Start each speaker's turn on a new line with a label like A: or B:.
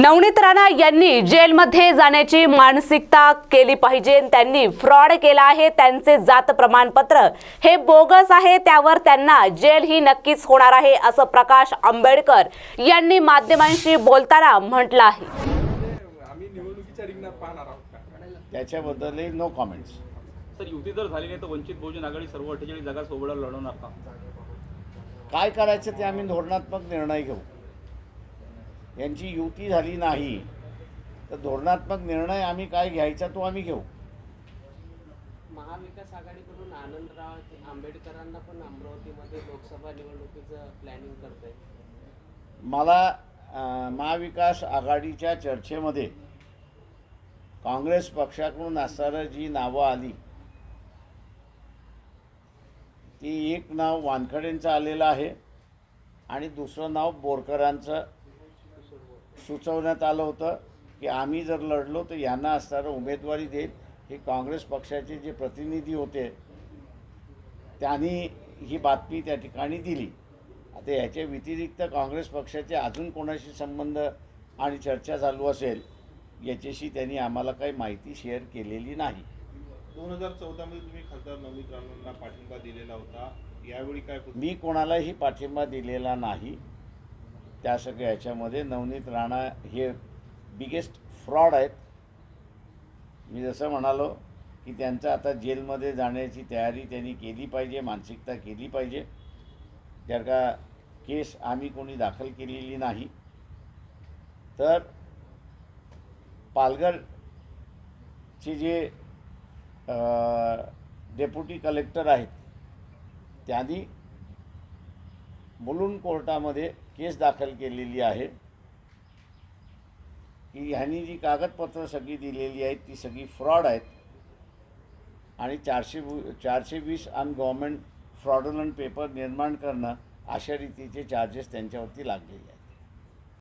A: नवनीत राणा यांनी जेलमध्ये जाण्याची मानसिकता केली पाहिजे त्यांनी फ्रॉड केला आहे त्यांचे जात प्रमाणपत्र हे बोगस आहे त्यावर त्यांना जेल ही नक्कीच होणार आहे असं प्रकाश आंबेडकर यांनी माध्यमांशी बोलताना म्हटलं आहे.
B: त्याच्याबद्दलही नो कॉमेंट्स
C: सर युती जर झाली नाही तर वंचित बहुजन आघाडी सर्व अठ्ठेचाळीस जागा सोबत लढवणार का?
B: काय करायचं ते आम्ही धोरणात्मक निर्णय घेऊ. यांची युती झाली नाही तर धोरणात्मक निर्णय आम्ही काय घ्यायचा तो आम्ही घेऊ.
D: महाविकास आघाडीकडून आनंदराव आंबेडकरांना पण अमरावतीमध्ये लोकसभा निवडणुकीचं प्लॅनिंग करत
B: मला महाविकास आघाडीच्या चर्चेमध्ये काँग्रेस पक्षाकडून असणारं जी नावं आली ती एक नाव वानखडेंचं आलेलं आहे आणि दुसरं नाव बोरकरांचं सुचवण्यात आलं होतं की आम्ही जर लढलो तर यांना असणारं उमेदवारी देईल. हे काँग्रेस पक्षाचे जे प्रतिनिधी होते त्यांनी ही बातमी त्या ठिकाणी दिली. आता याच्या व्यतिरिक्त काँग्रेस पक्षाचे अजून कोणाशी संबंध आणि चर्चा चालू असेल याच्याशी त्यांनी आम्हाला काही माहिती शेअर केलेली नाही.
E: दोन हजार चौदामध्ये तुम्ही खासदार नवनीत राणांना पाठिंबा दिलेला होता. यावेळी काय
B: मी कोणालाही पाठिंबा दिलेला नाही. त्या सगळ्या ह्याच्यामध्ये नवनीत राणा हे बिगेस्ट फ्रॉड आहेत. मी जसं म्हणालो की त्यांचं आता जेलमध्ये जाण्याची तयारी त्यांनी केली पाहिजे मानसिकता केली पाहिजे. जर का केस आम्ही कोणी दाखल केलेली नाही तर पालघरचे जे डेप्युटी कलेक्टर आहेत त्यांनी मुलुंड कोर्टामध्ये केस दाखल केलेली आहे. की ह्यांनी जी कागदपत्रं सगळी दिलेली आहेत ती सगळी फ्रॉड आहेत. आणि चारशे चारशे वीस अन गव्हर्मेंट फ्रॉडुलंट पेपर निर्माण करणं अशा रीतीचे चार्जेस त्यांच्यावरती लागलेले आहेत.